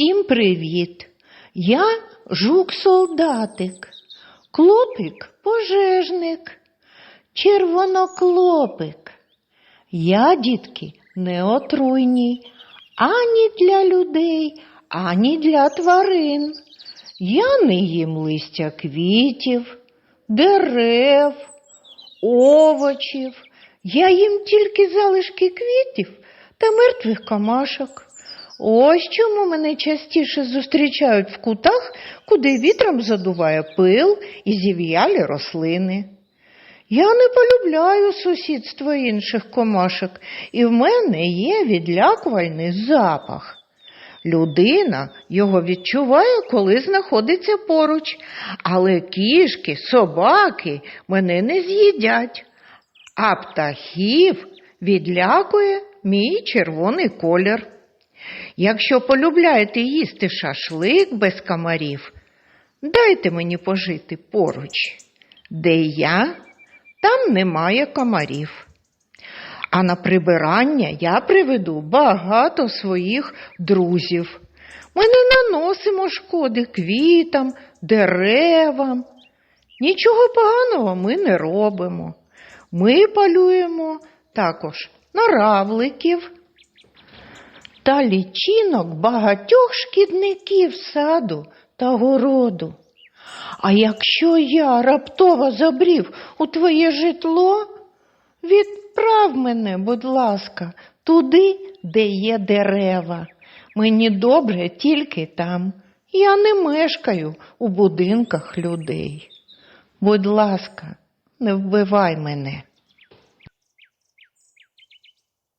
Всім привіт! Я жук-солдатик, клопик пожежник, червоноклопик. Я, дітки, не отруйні ані для людей, ані для тварин. Я не їм листя квітів, дерев, овочів. Я їм тільки залишки квітів та мертвих камашок. Ось чому мене частіше зустрічають в кутах, куди вітром задуває пил і зів'ялі рослини. Я не полюбляю сусідство інших комашок, і в мене є відлякувальний запах. Людина його відчуває, коли знаходиться поруч, але кішки, собаки мене не з'їдять, а птахів відлякує мій червоний колір. Якщо полюбляєте їсти шашлик без комарів, дайте мені пожити поруч. Де я, там немає комарів. А на прибирання я приведу багато своїх друзів. Ми не наносимо шкоди квітам, деревам. Нічого поганого ми не робимо. Ми полюємо також на равликів та лічинок багатьох шкідників саду та городу. А якщо я раптово забрів у твоє житло, відправ мене, будь ласка, туди, де є дерева. Мені добре тільки там. Я не мешкаю у будинках людей. Будь ласка, не вбивай мене.